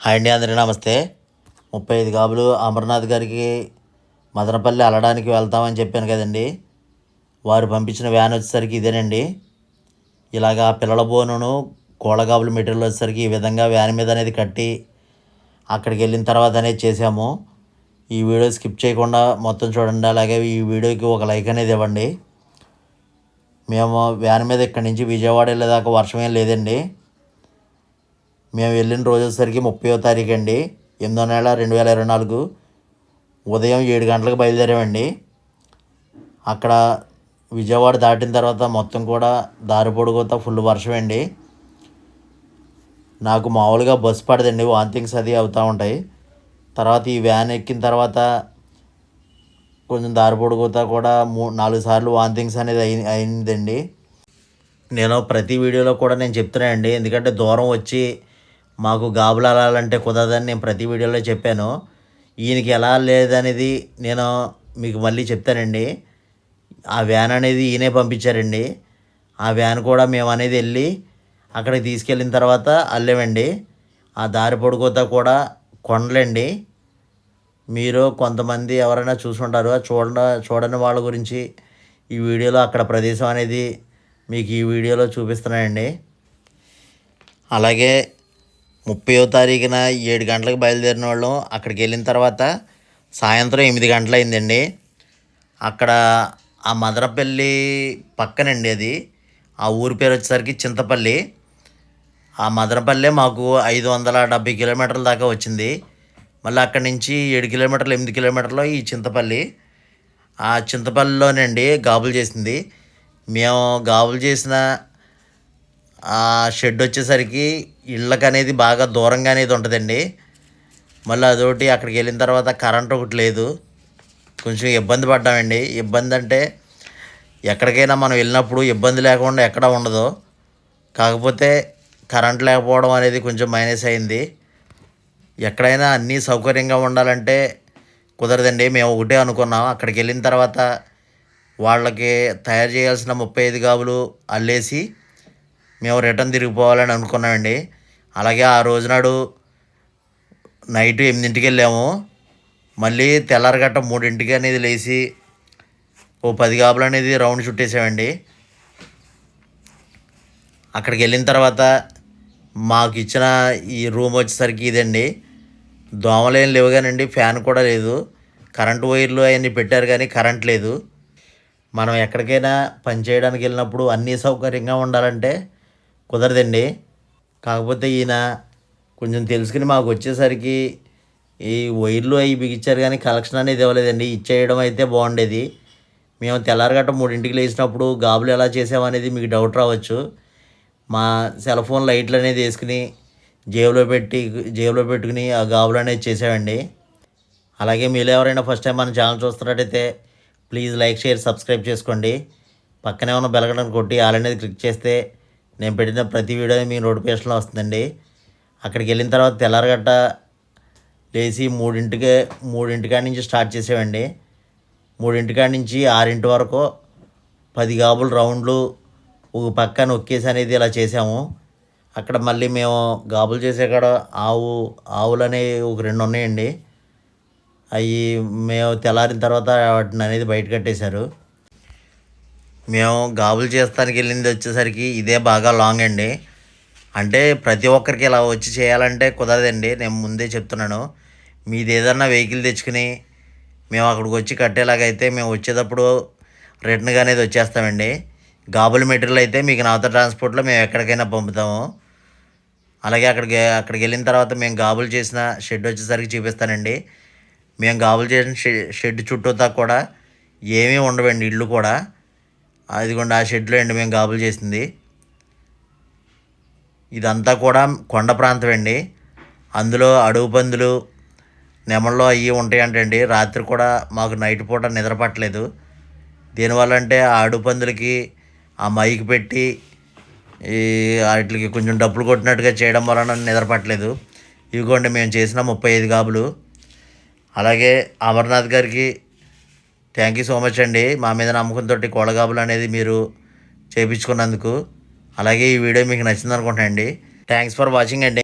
Hi అండి అందరికీ నమస్తే. ముప్పై ఐదు కాబులు అమర్నాథ్ గారికి మదనపల్లి అల్లడానికి వెళ్తామని చెప్పాను కదండి. వారు పంపించిన వ్యాన్ వచ్చేసరికి ఇదేనండి. ఇలాగా పిల్లల బోనును కోళ్ళగాబులు మెటీరియల్ వచ్చేసరికి ఈ విధంగా వ్యాన్ మీద అనేది కట్టి అక్కడికి వెళ్ళిన తర్వాత అనేది చేసాము ఈ వీడియో స్కిప్ చేయకుండా మొత్తం చూడండి. అలాగే ఈ వీడియోకి ఒక లైక్ అనేది ఇవ్వండి. మేము వ్యాన్ మీద ఇక్కడి నుంచి విజయవాడ వెళ్ళేదాకా వర్షం ఏం లేదండి. మేము వెళ్ళిన రోజు వచ్చేసరికి ముప్పయో తారీఖు అండి. ఎనిమిదో నెల రెండు వేల ఇరవై నాలుగు. ఉదయం ఏడు గంటలకు బయలుదేరామండి. అక్కడ విజయవాడ దాటిన తర్వాత మొత్తం కూడా దారి పొడుగుతా ఫుల్ వర్షం అండి. నాకు మామూలుగా బస్సు పడదండి వాంతింగ్స్ అది అవుతూ ఉంటాయి. తర్వాత ఈ వ్యాన్ ఎక్కిన తర్వాత కొంచెం దారి పొడుగుతా కూడా మూ నాలుగు సార్లు వాంతింగ్స్ అనేది అయి అయిందండి. నేను ప్రతి వీడియోలో కూడా నేను చెప్తున్నానండి ఎందుకంటే దూరం వచ్చి మాకు గాబులాలంటే కుదరదని నేను ప్రతి వీడియోలో చెప్పాను. ఈయనకి ఎలా లేదనేది నేను మీకు మళ్ళీ చెప్తానండి. ఆ వ్యాన్ అనేది ఈయనే పంపించారండి. ఆ వ్యాన్ కూడా మేము అనేది వెళ్ళి అక్కడికి తీసుకెళ్ళిన తర్వాత అల్లేమండి. ఆ దారి పొడుగుతా కూడా కొండలండి. మీరు కొంతమంది ఎవరైనా చూసుంటారు. చూడ చూడని వాళ్ళ గురించి ఈ వీడియోలో అక్కడ ప్రదేశం అనేది మీకు ఈ వీడియోలో చూపిస్తున్నానండి. అలాగే ముప్పయో తారీఖున ఏడు గంటలకు బయలుదేరిన వాళ్ళం. అక్కడికి వెళ్ళిన తర్వాత సాయంత్రం ఎనిమిది గంటలు అయిందండి అక్కడ ఆ మదరపల్లి పక్కనండి అది. ఆ ఊరి పేరు వచ్చేసరికి చింతపల్లి. ఆ మదనపల్లె మాకు ఐదు వందల డెబ్బై కిలోమీటర్ల దాకా వచ్చింది. మళ్ళీ అక్కడి నుంచి ఏడు కిలోమీటర్లు ఎనిమిది కిలోమీటర్లు ఈ చింతపల్లి. ఆ చింతపల్లిలోనండి గాబులు చేసింది. మేము గాబులు చేసిన ఆ షెడ్ వచ్చేసరికి ఇళ్ళకి అనేది బాగా దూరంగా అనేది ఉంటుందండి. మళ్ళీ అదొకటి అక్కడికి వెళ్ళిన తర్వాత కరెంట్ ఒకటి లేదు. కొంచెం ఇబ్బంది పడ్డామండి. ఇబ్బంది అంటే ఎక్కడికైనా మనం వెళ్ళినప్పుడు ఇబ్బంది లేకుండా ఎక్కడ ఉండదు. కాకపోతే కరెంట్ లేకపోవడం అనేది కొంచెం మైనస్ అయింది. ఎక్కడైనా అన్నీ సౌకర్యంగా ఉండాలంటే కుదరదండి. మేము ఒకటే అనుకున్నాం. అక్కడికి వెళ్ళిన తర్వాత వాళ్ళకి తయారు చేయాల్సిన ముప్పై ఐదు గాబులు అల్లేసి మేము రిటర్న్ తిరిగిపోవాలని అనుకున్నామండి. అలాగే ఆ రోజు నాడు నైట్ ఎనిమిదింటికి వెళ్ళాము. మళ్ళీ తెల్లారగట్ట మూడింటికి అనేది లేచి ఓ పది కాపులు అనేది రౌండ్ చుట్టేసామండి. అక్కడికి వెళ్ళిన తర్వాత మాకు ఇచ్చిన ఈ రూమ్ వచ్చేసరికి ఇదండి. దోమలేం లేవు కానండి ఫ్యాన్ కూడా లేదు. కరెంటు వైర్లు అవన్నీ పెట్టారు కానీ కరెంట్ లేదు. మనం ఎక్కడికైనా పని చేయడానికి వెళ్ళినప్పుడు అన్నీ సౌకర్యంగా ఉండాలంటే కుదరదండి. కాకపోతే ఈయన కొంచెం తెలుసుకుని మాకు వచ్చేసరికి ఈ వైర్లు అవి బిగించారు కానీ కలెక్షన్ అనేది ఇవ్వలేదండి. ఇచ్చేయడం అయితే బాగుండేది. మేము తెల్లారగట్ట మూడింటికి లేచినప్పుడు గాబులు ఎలా చేసామనేది మీకు డౌట్ రావచ్చు. మా సెల్ ఫోన్ లైట్లు అనేది వేసుకుని జేబులో పెట్టి జేబులో పెట్టుకుని ఆ గాబులు అనేది చేసామండి అలాగే మీరు ఎవరైనా ఫస్ట్ టైం మన ఛానల్ చూస్తున్నట్టయితే ప్లీజ్ లైక్ షేర్ సబ్స్క్రైబ్ చేసుకోండి. పక్కనే ఉన్న బెలగడం కొట్టి ఆల్ అనేది క్లిక్ చేస్తే నేను పెట్టిన ప్రతి వీడియో మీ నోటిఫికేషన్లో వస్తుందండి. అక్కడికి వెళ్ళిన తర్వాత తెల్లారగట్ట లేచి మూడింటికే మూడింటికాడ నుంచి స్టార్ట్ చేసేవండి. మూడింటికాడ నుంచి ఆరింటి వరకు పది గాబులు రౌండ్లు ఒక పక్క నొక్కేసి అనేది ఇలా చేసాము. అక్కడ మళ్ళీ మేము గాబులు చేసే కాడ ఆవు ఆవులు అనేవి ఒక రెండు ఉన్నాయండి. అవి మేము తెల్లారిన తర్వాత వాటిని అనేది బయట కట్టేశారు. మేము గాబులు చేస్తానికి వెళ్ళింది వచ్చేసరికి ఇదే బాగా లాంగ్ అండి. అంటే ప్రతి ఒక్కరికి ఇలా వచ్చి చేయాలంటే కుదరదండి. నేను ముందే చెప్తున్నాను. మీది ఏదన్నా వెహికల్ తెచ్చుకుని మేము అక్కడికి వచ్చి కట్టేలాగైతే మేము వచ్చేటప్పుడు రిటర్న్గా అనేది వచ్చేస్తామండి. గాబుల మెటీరియల్ అయితే మీకు నాతో ట్రాన్స్పోర్ట్లో మేము ఎక్కడికైనా పంపుతాము. అలాగే అక్కడికి అక్కడికి వెళ్ళిన తర్వాత మేము గాబులు చేసిన షెడ్ వచ్చేసరికి చూపిస్తానండి. మేము గాబులు చేసిన షె- షెడ్ చుట్టూతా కూడా ఏమీ ఉండవండి ఇల్లు కూడా. అదిగోండి ఆ షెడ్లో అండి మేము గాబులు చేసింది. ఇదంతా కూడా కొండ ప్రాంతం అండి. అందులో అడవు పందులు నెమల్లో అవి ఉంటాయంటండి. రాత్రి కూడా మాకు నైట్ పూట నిద్ర పట్టలేదు. దీనివల్ల అంటే ఆ అడవి పందులకి ఆ మైక్ పెట్టి ఈ వాటికి కొంచెం డబ్బులు కొట్టినట్టుగా చేయడం వలన నిద్ర పట్టలేదు. ఇదిగోండి మేము చేసిన ముప్పై ఐదు గాబులు. అలాగే అమర్నాథ్ గారికి థ్యాంక్ యూ సో మచ్ అండి. మా మీద నమ్మకంతో కోళ్ళగాబులు అనేది మీరు చేయించుకున్నందుకు అలాగే ఈ వీడియో మీకు నచ్చింది అనుకుంటున్నాను అండి. థ్యాంక్స్ ఫర్ వాచింగ్ అండి.